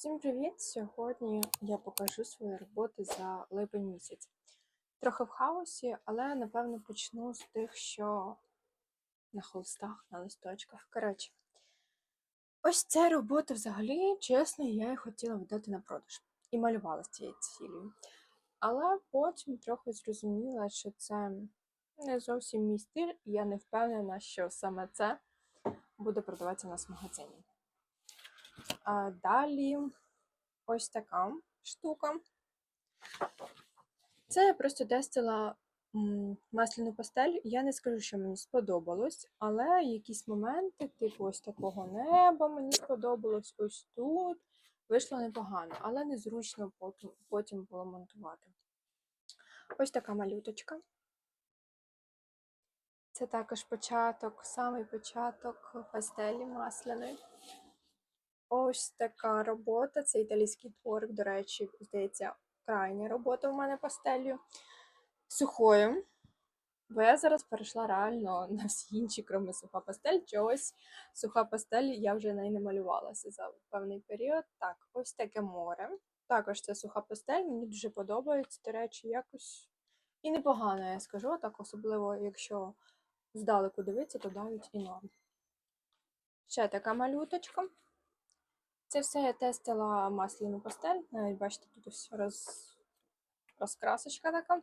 Всім привіт! Сьогодні я покажу свої роботи за липень місяць. Трохи в хаосі, але напевно почну з тих, що на холстах, на листочках. Коротше, ось ця робота взагалі, чесно, я хотіла видати на продаж і малювала з цією цілею. Але потім трохи зрозуміла, що це не зовсім мій стиль, і я не впевнена, що саме це буде продаватися у нас в магазині. Далі ось така штука. Це я просто тестила масляну пастель. Я не скажу, що мені сподобалось, але якісь моменти, типу ось такого неба мені сподобалось, ось тут. Вийшло непогано, але незручно потім було монтувати. Ось така малюточка. Це також початок, самий початок пастелі масляної. Ось така робота. Це італійський творик, до речі, здається, крайня робота у мене пастелью сухою. Бо я зараз перейшла реально на всі інші, крім суха пастель. Чогось суха пастель я вже не малювалася за певний період. Так, ось таке море. Також це суха пастель, мені дуже подобається, до речі, якось і непогано, я скажу, так, особливо, якщо здалеку дивитися, то навіть і норм. Ще така малюточка. Це все я тестила масляну пастель. Навіть бачите, тут ось роз... розкрасочка така.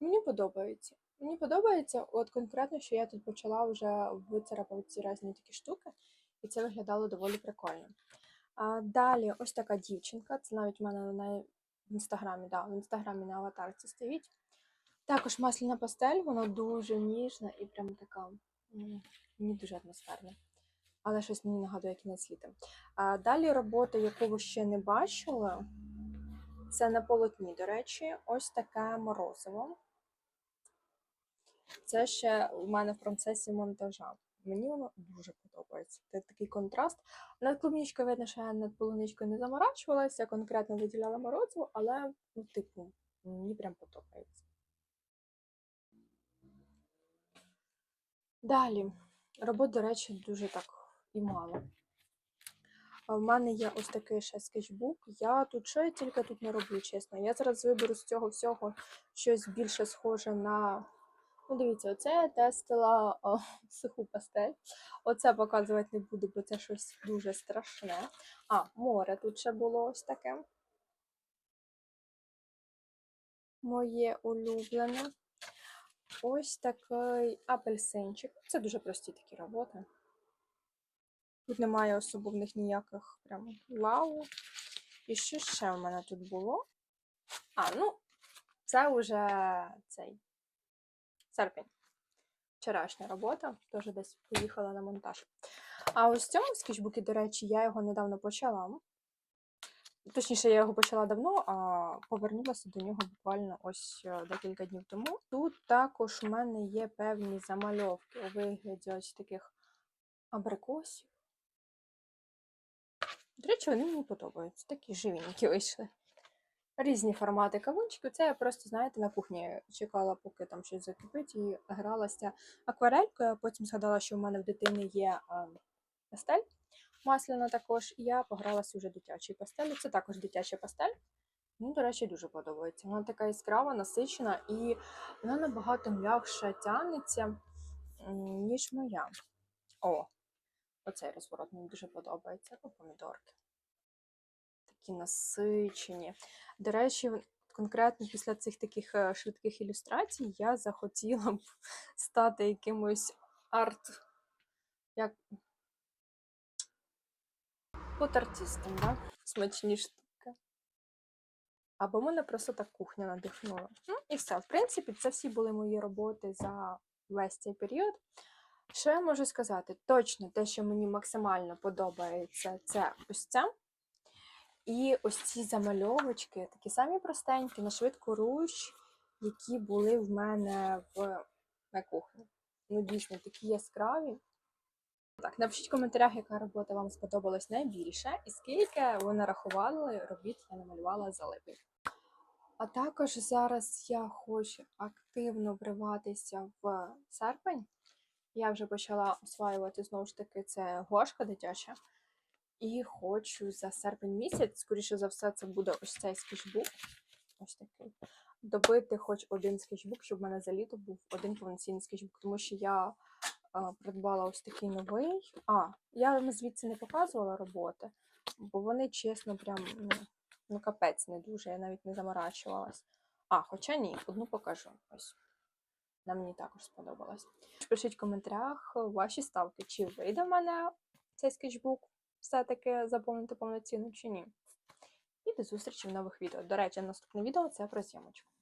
Мені подобається. Мені подобається, от конкретно, що я тут почала вже вицарапати ці різні такі штуки, і це виглядало доволі прикольно. А, далі, ось така дівчинка. Це навіть в мене на в інстаграмі, да, в інстаграмі на аватарці стоїть. Також масляна пастель, вона дуже ніжна і прям така мені дуже атмосферна але щось мені нагадує кінець літа. А далі робота, яку ви ще не бачили, це на полотні, до речі, ось таке морозиво. Це ще у мене в процесі монтажа. Мені воно дуже подобається. Це такий контраст. Над клубничкою видно, що я над полуничкою не заморачувалася, конкретно виділяла морозиво, але, ну, типу, мені прям подобається. Далі. Робот, до речі, дуже так і мало. В мене є ось такий ще скетчбук. Я тут що я тільки тут не роблю, чесно. Я зараз виберу з цього всього щось більше схоже на. Ну, дивіться, оце я тестила о, суху пастель. Оце показувати не буду, бо це щось дуже страшне. А, море тут ще було ось таке. Моє улюблене. Ось такий апельсинчик. Це дуже прості такі роботи. Тут немає особо ніяких прям вау. І що ще в мене тут було? А, ну, це вже цей серпень. Вчорашня робота, теж десь поїхала на монтаж. А ось в цьому скетчбукі, до речі, я його недавно почала. Точніше, я його почала давно, а повернулася до нього буквально ось е, декілька днів тому. Тут також у мене є певні замальовки у вигляді ось таких абрикосів. До речі, вони мені подобаються. Такі живенькі вийшли. Різні формати кавунчиків. Це я просто, знаєте, на кухні чекала, поки там щось закипить, і гралася акварелькою, потім згадала, що в мене в дитини є пастель масляна також, і я погралася вже дитячою пастелю. Це також дитяча пастель. Мені, до речі, дуже подобається. Вона така яскрава, насичена, і вона набагато м'якше тягнеться, ніж моя. О, Оцей розворот мені дуже подобається. О, помідорки. Такі насичені. До речі, конкретно після цих таких е, швидких ілюстрацій я захотіла б стати якимось арт. як Фотоартистом, да? Смачні штуки. Або мене просто так кухня надихнула. Ну, і все. В принципі, це всі були мої роботи за весь цей період. Що я можу сказати? Точно те, що мені максимально подобається, це ось це. І ось ці замальовочки, такі самі простенькі, на швидку руч, які були в мене в на кухні. Ну, дійсно, такі яскраві. Так, напишіть в коментарях, яка робота вам сподобалась найбільше, і скільки ви нарахували робіт я намалювала за липень. А також зараз я хочу активно вриватися в серпень. Я вже почала осваювати знову ж таки це гошка дитяча. І хочу за серпень місяць, скоріше за все, це буде ось цей скетчбук. Ось такий. Добити хоч один скетчбук, щоб в мене за літо був один повноцінний скетчбук, тому що я а, придбала ось такий новий. А, я вам звідси не показувала роботи, бо вони, чесно, прям ну, ну капець не дуже, я навіть не заморачувалась. А, хоча ні, одну покажу. Ось. Вона мені також сподобалась. Пишіть в коментарях ваші ставки, чи вийде в мене цей скетчбук все-таки заповнити повноцінно чи ні. І до зустрічі в нових відео. До речі, наступне відео це про зйомочку.